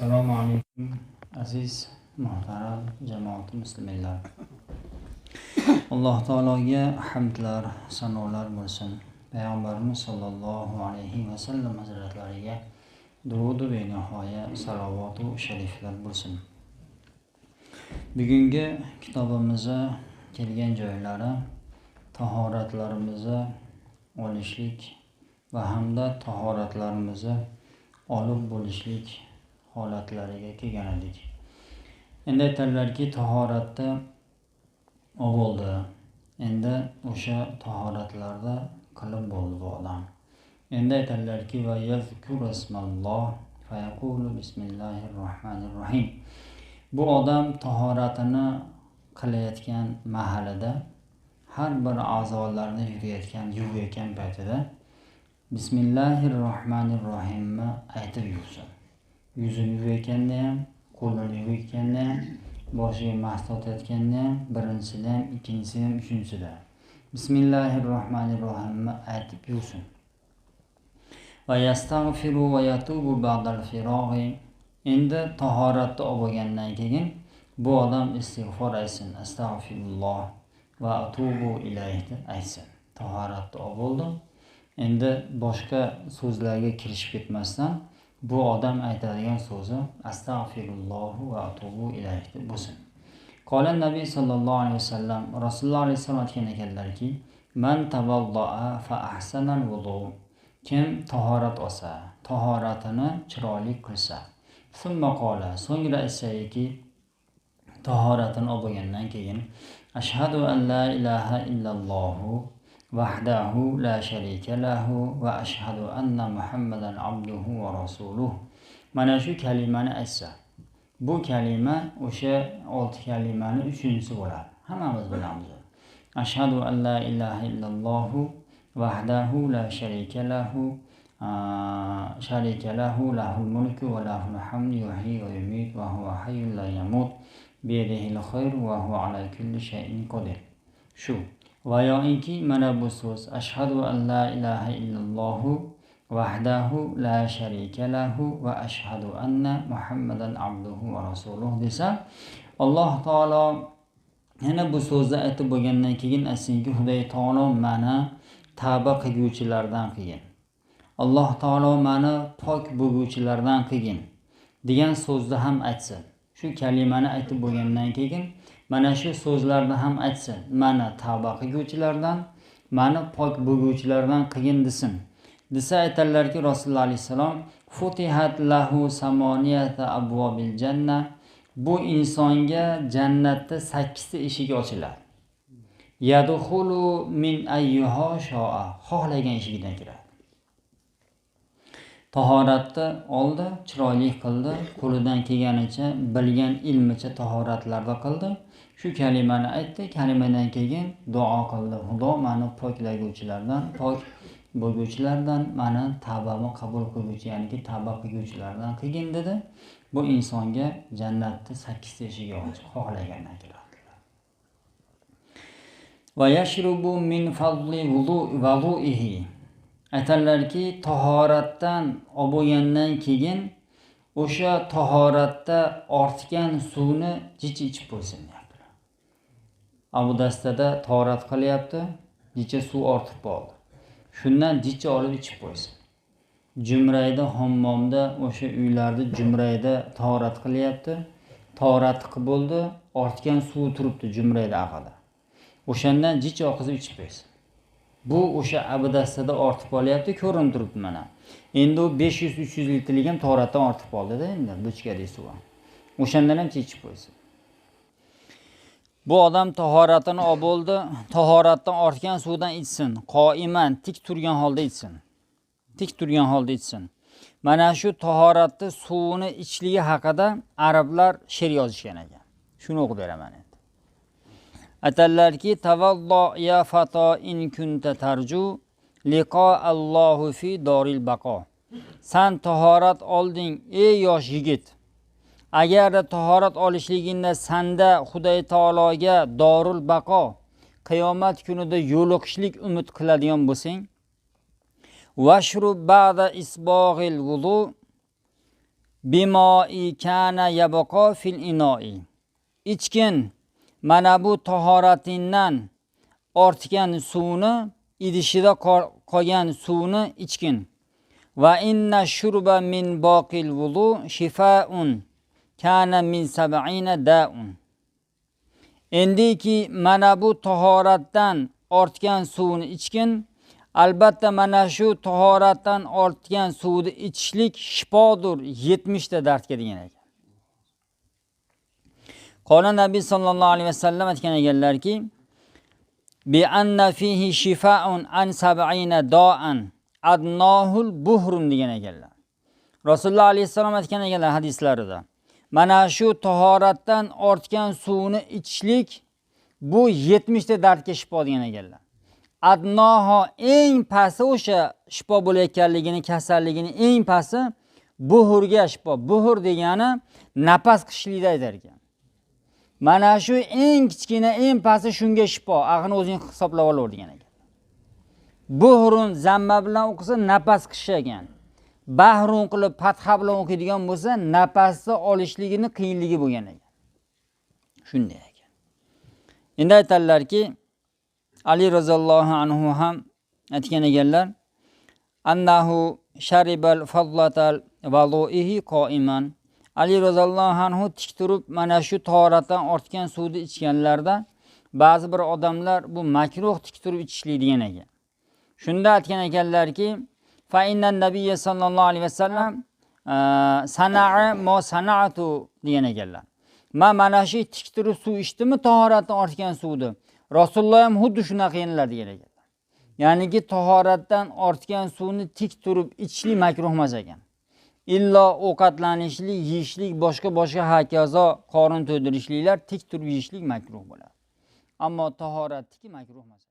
assalomu alaykum. Aziz muhtaram jamoat musliminlar. Alloh taologa hamdlar sanolar bo'lsin. Payg'ambarimiz sollallohu alayhi vasallam hazratlariga durudu benihoya salovatu shariflar bo'lsin. Bugungi kitobimizni kelgan joylari tahoratlarimizni olishlik va hamda tahoratlarimizni olib bo'lishlik holatlariga kelgan edik. Endi aytadilarki tahoratda bo'ldi. Endi o'sha tahoratlarda qilib bo'ldi bu odam. Endi aytadilarki va bismillahir rohmanir rohim bu odam tahoratini qilayotgan mahalida har bir a'zolarni yurayotgan yuvayotgan paytida bismillahir rohmanir rohimni aytib yursin. Yuzini yuvayotganda ham qo'lini yuvayotganda ham boshiga mas tortayotganda ham birinchisida ham ikkinchisida ham uchinchisida bismillahi rohmanir rohimni aytib yursin. Va va ba'dal endi tahoratni olib bo'lgandan keyin bu odam istig'for aytsin. Astag'firulloh va atubu ilayhi aytsin. Tahoratni olib bo'ldim endi boshqa so'zlarga kirishib ketmasdan bu odam aytadigan so'zi astag'firullohu va atubu ilayh deb bo'lsin. Qola nabiy sollallohu alayhi vasallam rasululloh alayhissalom aytgan ekanlarki man tavalloa fa ahsanal vudu kim tahorat olsa tahoratini chiroyli qilsa so'ngra aytsaki tahoratini olib bo'lgandan keyin ashhadu an la ilaha illallohu وحده لا شريك له وأشهد أن محمدا عبده ورسوله. من شو كلمة أسا؟ بو كلمة وش أولت كلمة شن سورة هم عمز بالعمز أشهد أن لا إله إلا الله وحده لا شريك له آه، شريك له له الملك وله الحمد يحيي ويميت وهو حي لا يموت بيده الخير وهو على كل شيء قدير. شو؟ Vayoinki mana bu so'z ashhadu an la ilaha illallohu vahdahu la sharika lahu va ashhadu anna muhammadan abduhu va rasuluh desa alloh taolo yana bu so'zni aytib bo'lgandan keyin aytsinki xudoy taolo mani tavba qilguvchilardan qilgin. Alloh taolo mani pok bo'lguvchilardan qilgin degan so'zni ham aytsin. Shu kalimani aytib bo'lgandan keyin mana shu so'zlarni ham aytsin. Mani tavba qilguvchilardan mani pok bo'lguvchilardan qilgin desin. Desa aytadilarki rasululloh alayhissalom futihat lahu samoniyata abvobil janna. Bu insonga jannatda sakkizta eshigi ochiladi. Yadxulu min ayyuho shoa xohlagan eshigidan kiradi. Tahoratni oldi chiroyli qildi qo'lidan kelganicha bilgan ilmicha tahoratlarda qildi. Shu kalimani aytdi. Kalimadan keyin duo qildi. Xudo mani poklaguvchilardan pok bo'lguvchilardan mani tavbamni qabul qilguvchi ya'niki tavba qilguvchilardan qilgin dedi. Bu insonga jannatni sakkizta eshigi ochiq xohlagandan va yashrubu min fadli aytadilarki tahoratdan olib bo'lgandan keyin o'sha tahoratda ortgan suvni jich ichib qo'ysin abu dastada torat qilyapti jicha suv ortib qoldi. Shundan jicha olib ichib qo'ysin. Jumrayda hammomda o'sha uylarni jumrayda torat qilyapti. Tahorat qilib bo'ldi ortgan suv turibdi jumrayda ag'ada o'shandan jicha oqizib ichib qo'ysin. Bu o'sha abdastada ortib qolyapti ko'rinib turibdi mana. Endi u besh yuz uch yuz litrlik ham toratdan ortib qoldida endi bochkadek suv o'shandan ham chechib qo'ysin. Bu odam tahoratini olib bo'ldi tahoratdan ortgan suvdan ichsin qoiman tik turgan holda ichsin. Tik turgan holda ichsin. Mana shu tahoratni suvini ichligi haqida arablar she'r yozishgan ekan. Shuni o'qib beraman endi. Aytadilarki tavallo ya fato in kunta tarju liqo allohu fi doril baqo san tahorat olding ey yosh yigit agarda tahorat olishligingda sanda xudoy taologa dorul baqo qiyomat kunida yo'liqishlik umid qiladigan bo'lsang vashrub ba'da isbog'il vudu bimoi kana yabqa fil inoi. Ichgin mana bu tahoratingdan ortgan suvni idishida qolgan suvni ichgin. Va inna shurba min boqil vudu shifaun kana min sab'ina daun endiki mana bu tahoratdan ortgan suvni ichgin albatta mana shu tahoratdan ortgan suvni ichishlik shifodir yetmishta dardga degan ekan. Qola nabiy sollallohu alayhi vasallam aytgan ekanlarki bi anna fihi shifaun an sab'ina doan adnohul buhrum degan ekanlar. Rasululloh alayhissalom aytgan ekanlar hadislarida mana shu tahoratdan ortgan suvni ichishlik bu yetmishta dardga shifo degan ekanlar adnoho eng pasti o'sha shifo bo'layotganligini kasalligini eng pasti buhurga shifo. Buhur degani nafas qishlikda aytar ekan mana shu eng kichkina eng pasti shunga shifo. Axini o'zing hisoblab olaver degan ekan buhrun zamma bilan o'qisa nafas qishish ekan bahrun qilib fatha bilan o'qiydigan bo'lsa nafasni olishligini qiyinligi bo'lgan ekan. Shunday ekan. Endi aytadilarki ali roziyallohu anhu ham aytgan ekanlar annahu sharibal fadlatal valuihi qoiman. Ali roziyallohu anhu tik turib mana shu toratdan ortgan suvni ichganlarida ba'zi bir odamlar bu makruh tik turib ichishlik degan ekan. Shunda aytgan ekanlarki fa innan nabiyya sollallohu alayhi vasallam e, sanaa mo sanaatu degan ekanlar. Man mana shu tik turib suv ichdimi tahoratdan ortgan suvni rasululloh ham xuddi shunaqa yenilar degan ekanlar. Ya'niki tahoratdan ortgan suvni tik turib ichishlik makruh emas ekan. Illo ovqatlanishlik yeyishlik boshqa boshqa hokazo qorin to'ydirishliklar tik turib yeyishlik makruh bo'ladi. Ammo tahoratniki makruh emas.